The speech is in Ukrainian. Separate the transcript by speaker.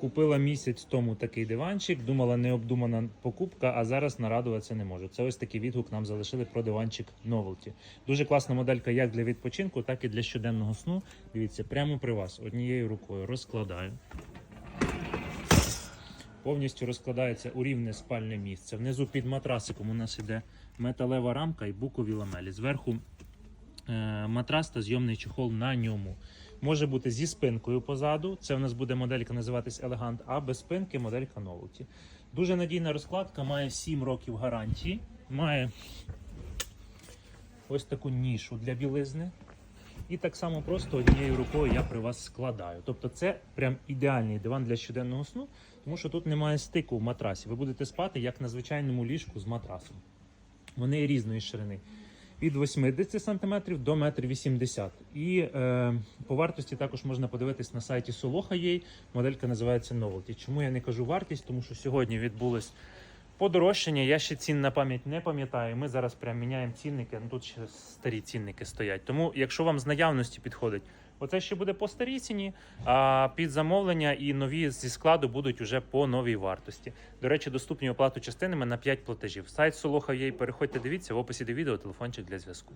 Speaker 1: Купила місяць тому такий диванчик, думала необдумана покупка, а зараз нарадуватися не можу. Це ось такий відгук нам залишили про диванчик Novelty. Дуже класна моделька як для відпочинку, так і для щоденного сну. Дивіться, прямо при вас однією рукою розкладаю. Повністю розкладається у рівне спальне місце. Внизу під матрасиком у нас іде металева рамка і букові ламелі. Зверху е, матрас та зйомний чохол на ньому. Може бути зі спинкою позаду. Це у нас буде моделька називатись Elegant, а без спинки моделька Novelty. Дуже надійна розкладка, має 7 років гарантії. Має ось таку нішу для білизни. І так само просто однією рукою я при вас складаю. Тобто це прям ідеальний диван для щоденного сну, тому що тут немає стику в матрасі. Ви будете спати як на звичайному ліжку з матрасом. Вони різної ширини. Від 80 см до 1,80 м. І е, по вартості також можна подивитись на сайті Soloha.ua. Моделька називається Novelty. Чому я не кажу вартість? Тому що сьогодні відбулось подорожчання. Я ще цін на пам'ять не пам'ятаю. Ми зараз прям міняємо цінники. Ну тут ще старі цінники стоять. Тому, якщо вам з наявності підходить, оце ще буде по старій ціні, а під замовлення і нові зі складу будуть уже по новій вартості. До речі, доступні оплату частинами на 5 платежів. Сайт Солоха є, переходьте, дивіться в описі до відео телефончик для зв'язку.